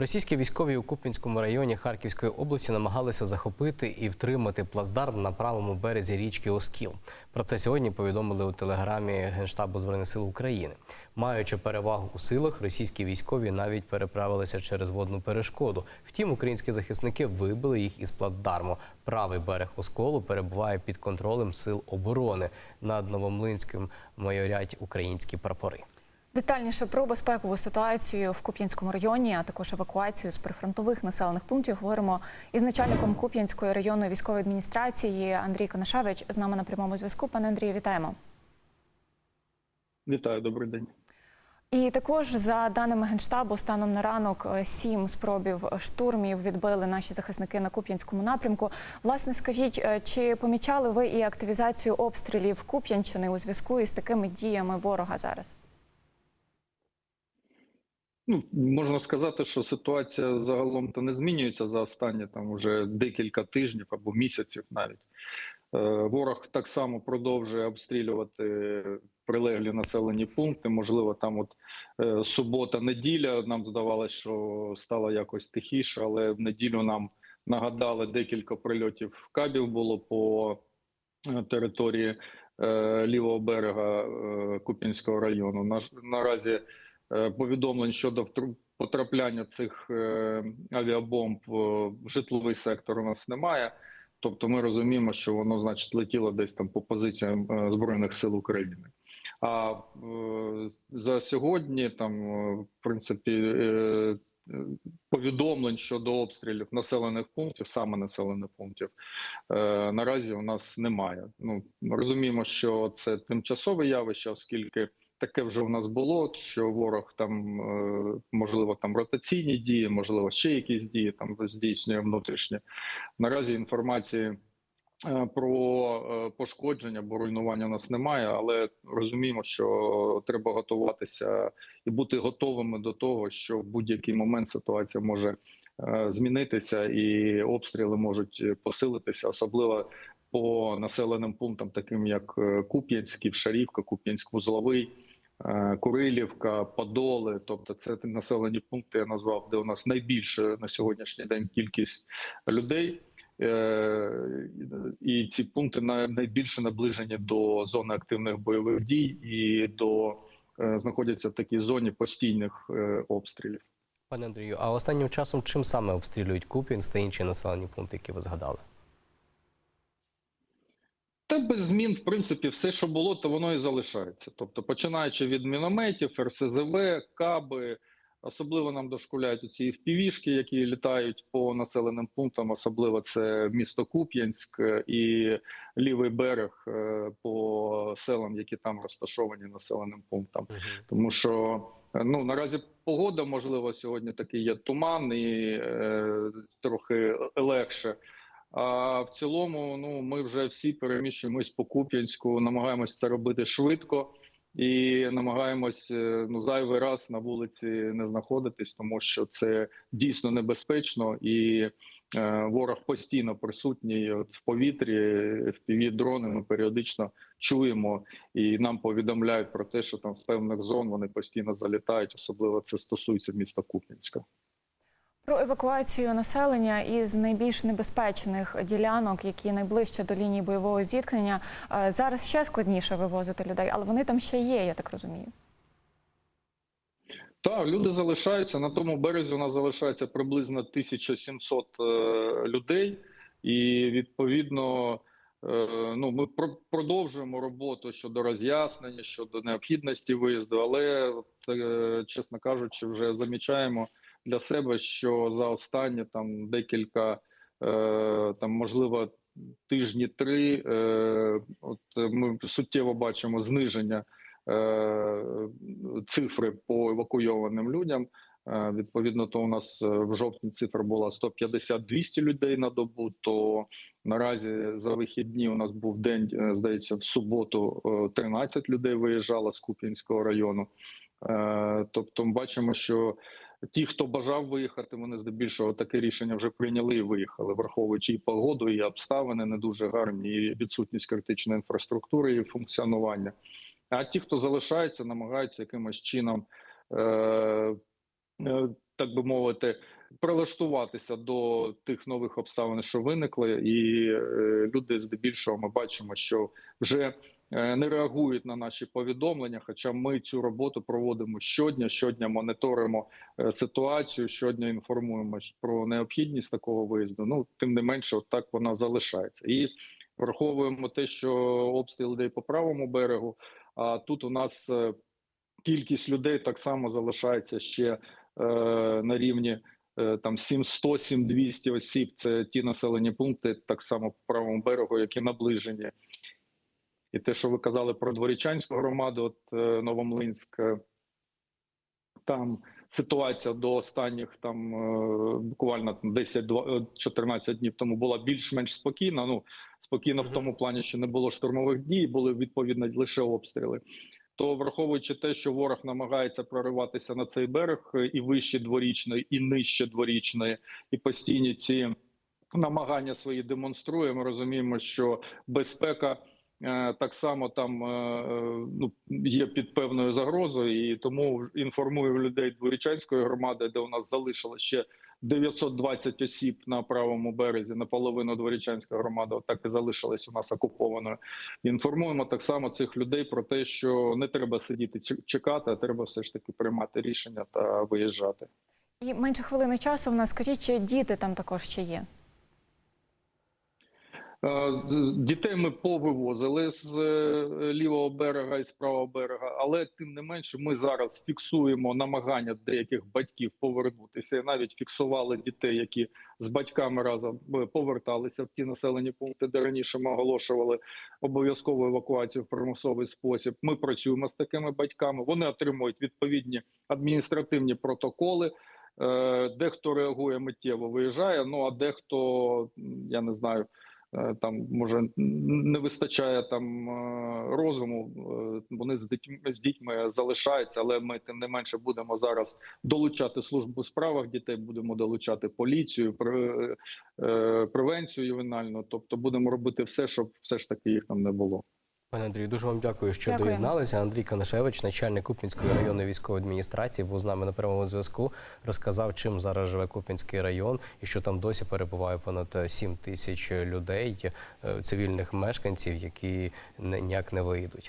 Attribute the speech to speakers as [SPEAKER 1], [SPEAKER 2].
[SPEAKER 1] Російські військові у Куп'янському районі Харківської області намагалися захопити і втримати плацдарм на правому березі річки Оскіл. Про це сьогодні повідомили у телеграмі Генштабу збройних сил України. Маючи перевагу у силах, російські військові навіть переправилися через водну перешкоду. Втім, українські захисники вибили їх із плацдарму. Правий берег Осколу перебуває під контролем сил оборони. Над Новомлинським майорять українські прапори.
[SPEAKER 2] Детальніше про безпекову ситуацію в Куп'янському районі, а також евакуацію з прифронтових населених пунктів говоримо із начальником Куп'янської районної військової адміністрації Андрій Конашевич. З нами на прямому зв'язку. Пане Андрію, вітаємо.
[SPEAKER 3] Вітаю, добрий день.
[SPEAKER 2] І також за даними генштабу, станом на ранок е, сім спробів штурмів відбили наші захисники на Куп'янському напрямку. Власне, скажіть, е, чи помічали ви і активізацію обстрілів Куп'янщини у зв'язку із такими діями ворога зараз?
[SPEAKER 3] Ну можна сказати, що ситуація загалом то не змінюється за останні там уже декілька тижнів або місяців навіть. Е, Ворог так само продовжує обстрілювати прилеглі населені пункти. Можливо, там от е, субота, неділя нам здавалося, що стало якось тихіше, але в неділю нам нагадали декілька прильотів кабів було по е, території лівого берега Куп'янського району. Наразі повідомлень щодо потрапляння цих е, авіабомб в житловий сектор у нас немає. Тобто, ми розуміємо, що воно, значить, летіло десь там по позиціям е, збройних сил України. А е, за сьогодні там, е, в принципі, е, е, повідомлень щодо обстрілів населених пунктів, саме населених пунктів, е, наразі у нас немає. Ну ми розуміємо, що це тимчасове явище, оскільки таке вже у нас було. Що ворог там е, можливо там ротаційні дії, можливо, ще якісь дії там здійснює внутрішні. Наразі інформації. е, Про е, пошкодження або руйнування у нас немає, але розуміємо, що треба готуватися і бути готовими до того, що в будь-який момент ситуація може змінитися, і обстріли можуть посилитися, особливо по населеним пунктам, таким як Куп'янський, Шарівка, Куп'янськ-Вузловий, Курилівка, Подоли. Тобто, це населені пункти я назвав, де у нас найбільше на сьогоднішній день кількість людей. Е, І ці пункти на- найбільше наближені до зони активних бойових дій і до е, знаходяться в такій зоні постійних е, обстрілів.
[SPEAKER 1] Пане Андрію, а останнім часом чим саме обстрілюють Куп'янськ та інші населені пункти, які ви згадали?
[SPEAKER 3] Без змін, в принципі, все, що було, то воно і залишається. Тобто, починаючи від мінометів, РСЗВ, каби, особливо нам дошкуляють ці впівішки, які літають по населеним пунктам, особливо це місто Куп'янськ е, і лівий берег е, по селам, які там розташовані населеним пунктам. Тому що е, ну наразі погода, можливо, сьогодні такий є туман і е, трохи легше. А в цілому, ну ми вже всі переміщуємось по Куп'янську, намагаємось це робити швидко і намагаємось е, ну зайвий раз на вулиці не знаходитись, тому що це дійсно небезпечно, і е, ворог постійно присутній в повітрі, в дрони Ми періодично чуємо і нам повідомляють про те, що там з певних зон вони постійно залітають. Особливо це стосується міста Куп'янська.
[SPEAKER 2] Про евакуацію населення із найбільш небезпечних ділянок, які найближче до лінії бойового зіткнення, Е, зараз ще складніше вивозити людей, але вони там ще є, я так розумію.
[SPEAKER 3] Так, люди залишаються на тому березі. У нас залишається приблизно 1700 е, людей, і відповідно, е, ну ми продовжуємо роботу щодо роз'яснення, щодо необхідності виїзду. Але, чесно кажучи, вже замічаємо для себе, що за останні там декілька е, там можливо тижні три, е, от ми суттєво бачимо зниження е, цифри по евакуйованим людям. Е, Відповідно, то у нас е, в жовтні цифра була 150-200 людей на добу. То наразі за вихідні у нас був день, е, здається, в суботу е, 13 людей виїжджало з Куп'янського району. Тобто, ми бачимо, що ті, хто бажав виїхати, вони здебільшого таке рішення вже прийняли і виїхали, враховуючи і погоду, і обставини не дуже гарні, і відсутність критичної інфраструктури і функціонування. А ті, хто залишається, намагаються якимось чином е, е, так би мовити, прилаштуватися до тих нових обставин, що виникли, і е, люди здебільшого ми бачимо, що вже е, не реагують на наші повідомлення. Хоча ми цю роботу проводимо щодня, щодня моніторимо е, ситуацію, щодня інформуємо про необхідність такого виїзду. Ну тим не менше, от так вона залишається і. Враховуємо те, що обстріл йде по правому берегу. А тут у нас кількість людей так само залишається ще на рівні там 700 7200 осіб. Це ті населені пункти, так само по правому берегу, які наближені. І те, що ви казали про дворічанську громаду, от е, Новомлинськ, е, там ситуація до останніх там е, буквально 10-14 днів тому була більш-менш спокійна. Ну спокійно в тому плані, що не було штурмових дій, були відповідно лише обстріли. То враховуючи те, що ворог намагається прориватися на цей берег е, і вище дворічної, і нижче дворічної, і постійні ці намагання свої демонструє. Ми розуміємо, що безпека е, так само там е, ну є під певною загрозою, і тому інформую людей дворічанської громади, де у нас залишилось ще 920 осіб на правому березі, наполовину дворічанська громада, так і залишилась у нас окупованою. Інформуємо так само цих людей про те, що не треба сидіти чекати, а треба все ж таки приймати рішення та виїжджати.
[SPEAKER 2] І менше хвилини часу в нас скажіть, чи діти там також ще є?
[SPEAKER 3] Е, Дітей ми повивозили з е, лівого берега і з правого берега, але тим не менше, ми зараз фіксуємо намагання деяких батьків повернутися. І навіть фіксували дітей, які з батьками разом е, поверталися в ті населені пункти, де раніше ми оголошували обов'язкову евакуацію в примусовий спосіб. Ми працюємо з такими батьками. Вони отримують відповідні адміністративні протоколи. Дехто реагує миттєво, виїжджає. Ну а дехто я не знаю. Е, Там може не вистачає там е, розуму. е, Вони з дітьми з дітьми залишаються, але ми тим не менше будемо зараз долучати службу справах дітей, будемо долучати поліцію, превенцію ювенальну. Тобто будемо робити все, щоб все ж таки їх там не було.
[SPEAKER 1] Пане Андрію, дуже вам дякую, що
[SPEAKER 2] дякую.
[SPEAKER 1] доєдналися. Андрій Канашевич, начальник Куп'янської районної військової адміністрації, був з нами на прямому зв'язку. Розказав, чим зараз живе Куп'янський район і що там досі перебуває понад 7 тисяч людей, е, цивільних мешканців, які ніяк не виїдуть.